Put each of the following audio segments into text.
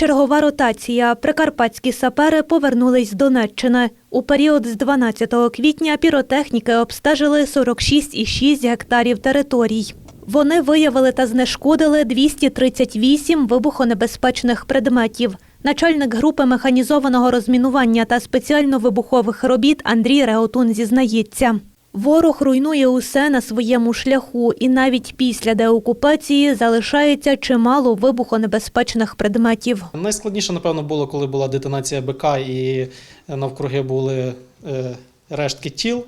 Чергова ротація. Прикарпатські сапери повернулись з Донеччини. У період з 12 квітня піротехніки обстежили 46,6 гектарів територій. Вони виявили та знешкодили 238 вибухонебезпечних предметів. Начальник групи механізованого розмінування та спеціально-вибухових робіт Андрій Реотун зізнається. Ворог руйнує усе на своєму шляху, і навіть після деокупації залишається чимало вибухонебезпечних предметів. Найскладніше, напевно, було, коли була детонація БК і навкруги були е, рештки тіл,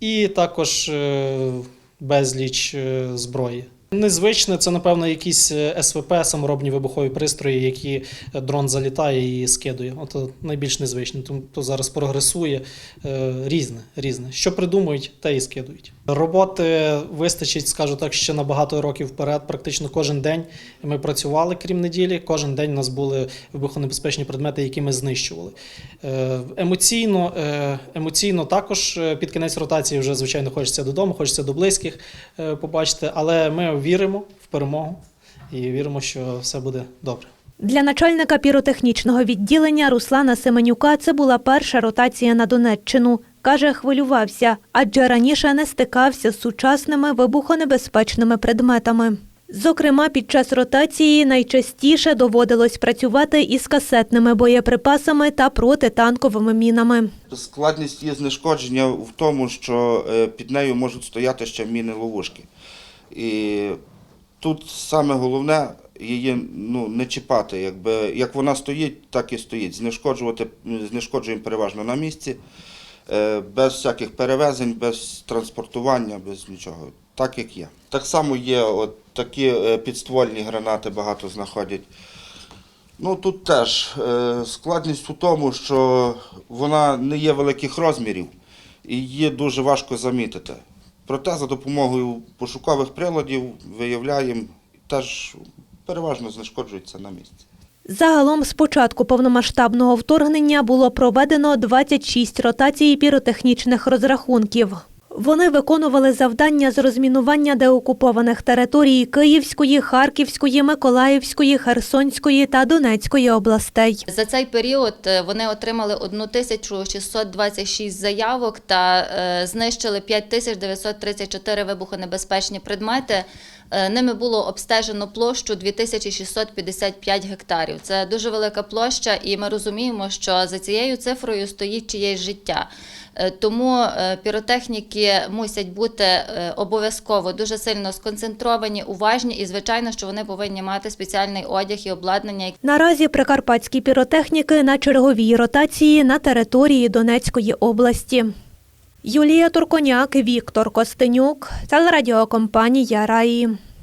і також е, безліч е, зброї. Незвичне це, напевно, якісь е, СВП, саморобні вибухові пристрої, які е, дрон залітає і скидує. От е, найбільш незвичне. Тому то зараз прогресує різне, різне. Що придумують, те і скидують. Роботи вистачить, скажу так, ще на багато років вперед. Практично кожен день ми працювали, крім неділі. Кожен день у нас були вибухонебезпечні предмети, які ми знищували. Е, Емоційно, е, емоційно також е, під кінець ротації вже звичайно хочеться додому, хочеться до близьких побачити, але ми віримо в перемогу і віримо, що все буде добре. Для начальника піротехнічного відділення Руслана Семенюка це була перша ротація на Донеччину. Каже, хвилювався, адже раніше не стикався з сучасними вибухонебезпечними предметами. Зокрема, під час ротації найчастіше доводилось працювати із касетними боєприпасами та протитанковими мінами. Складність її знешкодження в тому, що е, під нею можуть стояти ще міни-ловушки. І тут саме головне її ну, не чіпати. Якби, як вона стоїть, так і стоїть. Знешкоджувати, знешкоджуємо переважно на місці, без всяких перевезень, без транспортування, без нічого. Так як є. Так само є от такі е, підствольні гранати багато знаходять. Ну тут теж е, складність у тому, що вона не є великих розмірів і її дуже важко замітити. Проте за допомогою пошукових приладів виявляємо, теж переважно знешкоджується на місці. Загалом з початку повномасштабного вторгнення було проведено 26 ротацій піротехнічних розрахунків. Вони виконували завдання з розмінування деокупованих територій Київської, Харківської, Миколаївської, Херсонської та Донецької областей. За цей період е, вони отримали 1626 заявок та е, знищили 5934 вибухонебезпечні предмети. Е, Ними було обстежено площу 2655 гектарів. Це дуже велика площа, і ми розуміємо, що за цією цифрою стоїть чиєсь життя. Тому е, мусять бути е, обов'язково дуже сильно сконцентровані, уважні, і звичайно, що вони повинні мати спеціальний одяг і обладнання, Наразі прикарпатські піротехніки на черговій ротації на території Донецької області. Юлія Турконяк, Віктор Костенюк, телерадіокомпанія Раї.